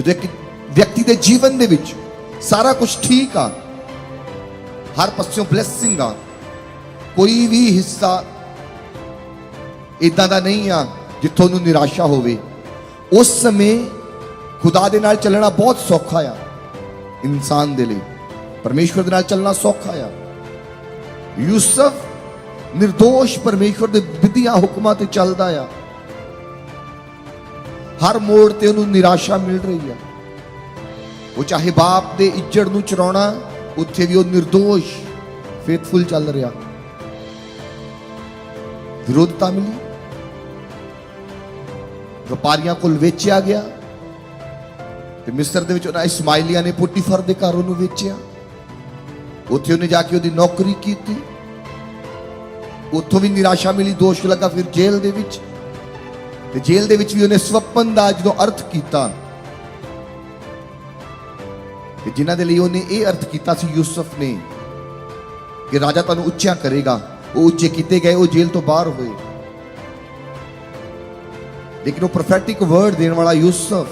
ਜਦੋਂ ਇੱਕ ਵਿਅਕਤੀ ਦੇ ਜੀਵਨ ਦੇ ਵਿੱਚ ਸਾਰਾ ਕੁਝ ਠੀਕ ਆ, ਹਰ ਪਾਸਿਓਂ ਬਲੇਸਿੰਗ ਆ, ਕੋਈ ਵੀ ਹਿੱਸਾ ਇਦਾਂ ਦਾ ਨਹੀਂ ਆ ਜਿੱਥੋਂ ਨੂੰ ਨਿਰਾਸ਼ਾ ਹੋਵੇ। ਉਸ ਸਮੇਂ ਖੁਦਾ ਦੇ ਨਾਲ ਚੱਲਣਾ ਬਹੁਤ ਸੌਖਾ ਆ, ਇਨਸਾਨ ਦੇ ਲਈ। ਪਰਮੇਸ਼ਵਰ ਦੇ ਨਾਲ ਚੱਲਣਾ ਸੌਖਾ ਆ। ਯੂਸਫ નિર્ਦੋਸ਼ ਪਰਮੇਸ਼ਵਰ ਦੇ ਵਿਧੀਆਂ ਹੁਕਮਾਂ ਤੇ ਚੱਲਦਾ ਆ। ਹਰ ਮੋੜ ਤੇ ਉਹਨੂੰ ਨਿਰਾਸ਼ਾ ਮਿਲ ਰਹੀ ਹੈ। ਉਹ ਚਾਹੇ ਬਾਪ ਦੇ ਇੱਜੜ ਨੂੰ ਚਰਾਉਣਾ, ਉੱਥੇ ਵੀ ਉਹ નિર્ਦੋਸ਼ ਫੇਥਫੁਲ ਚੱਲ ਰਿਹਾ। ਵਿਰੋਧਤਾ ਮਿਲੀ। ਵਪਾਰੀਆਂ ਕੋਲ ਵੇਚਿਆ ਗਿਆ। ਤੇ ਮਿਸਰ ਦੇ ਵਿੱਚ ਉਹਨਾਂ ਇਸਮਾਈਲੀਆਂ ਨੇ ਪੁੱਟੀਫਰ ਦੇ ਘਰ ਉਹਨੂੰ ਵੇਚਿਆ। ਉੱਥੇ ਉਹਨੇ ਜਾ ਕੇ ਉਹਦੀ ਨੌਕਰੀ ਕੀਤੀ। ਉੱਥੋਂ ਵੀ ਨਿਰਾਸ਼ਾ ਮਿਲੀ, ਦੋਸ਼ ਲੱਗਾ ਫਿਰ ਜੇਲ੍ਹ ਦੇ ਵਿੱਚ। ਤੇ ਜੇਲ੍ਹ ਦੇ ਵਿੱਚ ਵੀ ਉਹਨੇ ਸਵਪਨ ਦਾ ਜਦੋਂ ਅਰਥ ਕੀਤਾ, ਤੇ ਜਿਨ੍ਹਾਂ ਦੇ ਲਈ ਉਹਨੇ ਇਹ ਅਰਥ ਕੀਤਾ ਸੀ ਯੂਸਫ ਨੇ, ਕਿ ਰਾਜਾ ਤੁਹਾਨੂੰ ਉੱਚਾ ਕਰੇਗਾ, ਉਹ ਉੱਚੇ ਕੀਤੇ ਗਏ, ਉਹ ਜੇਲ੍ਹ ਤੋਂ ਬਾਹਰ ਹੋਏ। ਲੇਕਿਨ ਉਹ ਪ੍ਰੋਫੈਟਿਕ ਵਰਡ ਦੇਣ ਵਾਲਾ ਯੂਸਫ,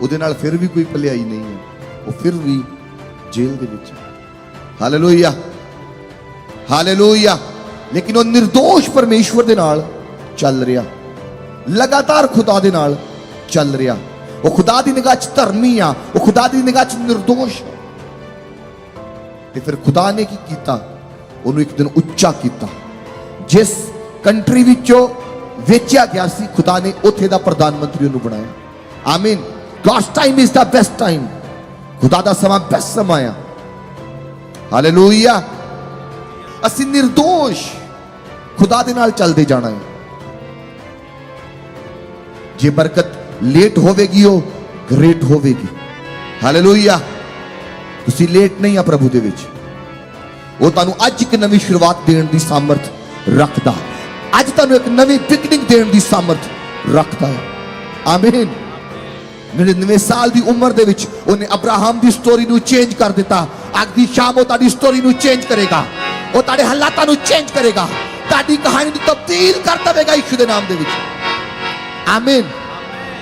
ਉਹਦੇ ਨਾਲ ਫਿਰ ਵੀ ਕੋਈ ਭਲਾਈ ਨਹੀਂ ਹੈ, ਉਹ ਫਿਰ ਵੀ ਜੇਲ੍ਹ ਦੇ ਵਿੱਚ ਹਾਲੇਲੂਇਆ ਹਾਲੇਲੂਇਆ ਲੇਕਿਨ ਉਹ નિર્ਦੋਸ਼ ਪਰਮੇਸ਼ਵਰ ਦੇ ਨਾਲ ਚੱਲ ਰਿਹਾ। ਲਗਾਤਾਰ ਖੁਦਾ ਦੇ ਨਾਲ ਚੱਲ ਰਿਹਾ। ਉਹ ਖੁਦਾ ਦੀ ਨਿਗਾਹ 'ਚ ਧਰਮੀ ਆ, ਉਹ ਖੁਦਾ ਦੀ ਨਿਗਾਹ 'ਚ નિર્ਦੋਸ਼ ਤੇ ਫਿਰ ਖੁਦਾ ਨੇ ਕੀ ਕੀਤਾ? ਉਹਨੂੰ ਇੱਕ ਦਿਨ ਉੱਚਾ ਕੀਤਾ। ਜਿਸ ਕੰਟਰੀ ਵਿੱਚੋਂ ਵੇਚਿਆ ਗਿਆ ਸੀ, ਖੁਦਾ ਨੇ ਉੱਥੇ ਦਾ ਪ੍ਰਧਾਨ ਮੰਤਰੀ ਉਹਨੂੰ ਬਣਾਇਆ। ਆਮੀਨ God's time is the best time ਖੁਦਾ ਦਾ ਸਮਾਂ ਬੈਸਟ ਸਮਾਂ ਆ। ਹਾਲੇਲੂਇਆ ਅਸੀਂ નિર્ਦੋਸ਼ ਖੁਦਾ ਦੇ ਨਾਲ ਚੱਲਦੇ ਜਾਣਾ ਹੈ। ਜੇ ਬਰਕਤ ਲੇਟ ਹੋਵੇਗੀ ਉਹ ਗ੍ਰੇਟ ਹੋਵੇਗੀ। ਹਾਲੇਲੂਇਆ ਤੁਸੀਂ ਲੇਟ ਨਹੀਂ ਆ ਪ੍ਰਭੂ ਦੇ ਵਿੱਚ। ਉਹ ਤੁਹਾਨੂੰ ਅੱਜ ਇੱਕ ਨਵੀਂ ਸ਼ੁਰੂਆਤ ਦੇਣ ਦੀ ਸਾਮਰਥ ਰੱਖਦਾ ਅੱਜ ਤੁਹਾਨੂੰ ਇੱਕ ਨਵੀਂ ਬਿਗਨਿੰਗ ਦੇਣ ਦੀ ਸਾਮਰਥ ਰੱਖਦਾ ਹੈ। ਆਮੀਨ 99 ਸਾਲ ਦੀ ਉਮਰ ਦੇ ਵਿੱਚ ਉਹਨੇ ਅਬਰਾਹਮ ਦੀ ਸਟੋਰੀ ਨੂੰ ਚੇਂਜ ਕਰ ਦਿੱਤਾ। ਅੱਜ ਦੀ ਸ਼ਾਮ ਉਹ ਤੁਹਾਡੀ ਸਟੋਰੀ ਨੂੰ ਚੇਂਜ ਕਰੇਗਾ। ਉਹ ਤੁਹਾਡੇ ਹਾਲਾਤਾਂ ਨੂੰ ਚੇਂਜ ਕਰੇਗਾ। ਤੁਹਾਡੀ ਕਹਾਣੀ ਨੂੰ ਤਬਦੀਲ ਕਰ ਦੇਵੇਗਾ ਯਿਸੂ ਦੇ ਨਾਮ ਦੇ ਵਿੱਚ। ਆਮੀਨ